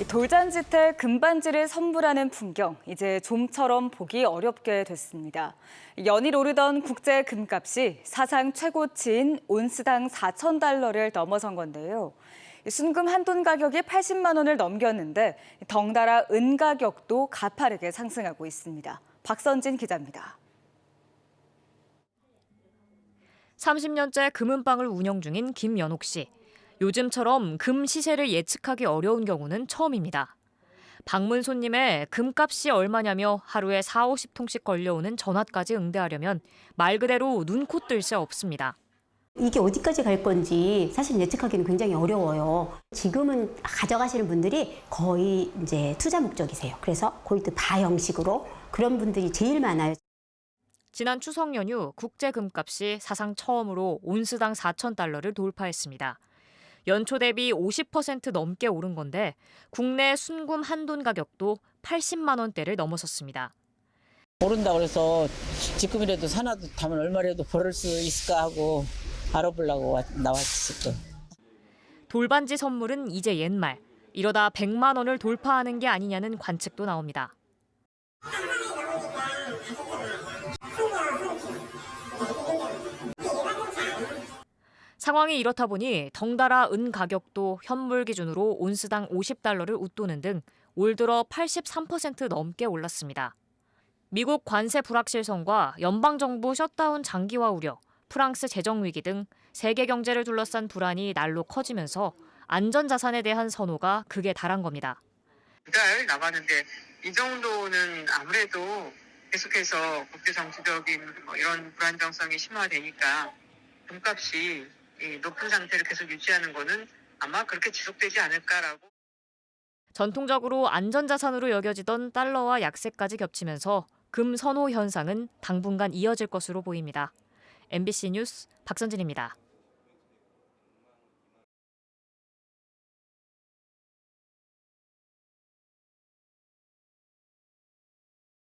이 돌잔짓에 금반지를 선물하는 풍경 이제 좀처럼 보기 어렵게 됐습니다. 연일 오르던 국제 금값이 사상 최고치인 온스당 4천 달러를 넘어선 건데요. 이 순금 한돈 가격이 80만 원을 넘겼는데 덩달아 은 가격도 가파르게 상승하고 있습니다. 박선진 기자입니다. 30년째 금은방을 운영 중인 김연옥 씨. 요즘처럼 금 시세를 예측하기 어려운 경우는 처음입니다. 방문 손님의 금값이 얼마냐며 하루에 4, 50통씩 걸려오는 전화까지 응대하려면 말 그대로 눈코 뜰 새 없습니다. 이게 어디까지 갈 건지 사실 예측하기는 굉장히 어려워요. 지금은 가져가시는 분들이 거의 이제 투자 목적이세요. 그래서 골드 바 형식으로 그런 분들이 제일 많아요. 지난 추석 연휴 국제 금값이 사상 처음으로 온스당 4천 달러를 돌파했습니다. 연초 대비 50% 넘게 오른 건데 국내 순금 한돈 가격도 80만 원대를 넘어섰습니다. 모른다 그래서 지금이라도 사나도 타면 얼마라도 벌을 수 있을까 하고 알아보려고 와- 나왔을 거. 돌반지 선물은 이제 옛말. 이러다 100만 원을 돌파하는 게 아니냐는 관측도 나옵니다. 상황이 이렇다 보니 덩달아 은 가격도 현물 기준으로 온스당 50달러를 웃도는 등 올 들어 83% 넘게 올랐습니다. 미국 관세 불확실성과 연방정부 셧다운 장기화 우려, 프랑스 재정 위기 등 세계 경제를 둘러싼 불안이 날로 커지면서 안전자산에 대한 선호가 극에 달한 겁니다. 달 나가는데 이 정도는 아무래도 계속해서 국제 정치적인 뭐 이런 불안정성이 심화되니까 금값이 이 높은 상태를 계속 유지하는 거는 아마 그렇게 지속되지 않을까라고. 전통적으로 안전자산으로 여겨지던 달러와 약세까지 겹치면서 금 선호 현상은 당분간 이어질 것으로 보입니다. MBC 뉴스 박선진입니다.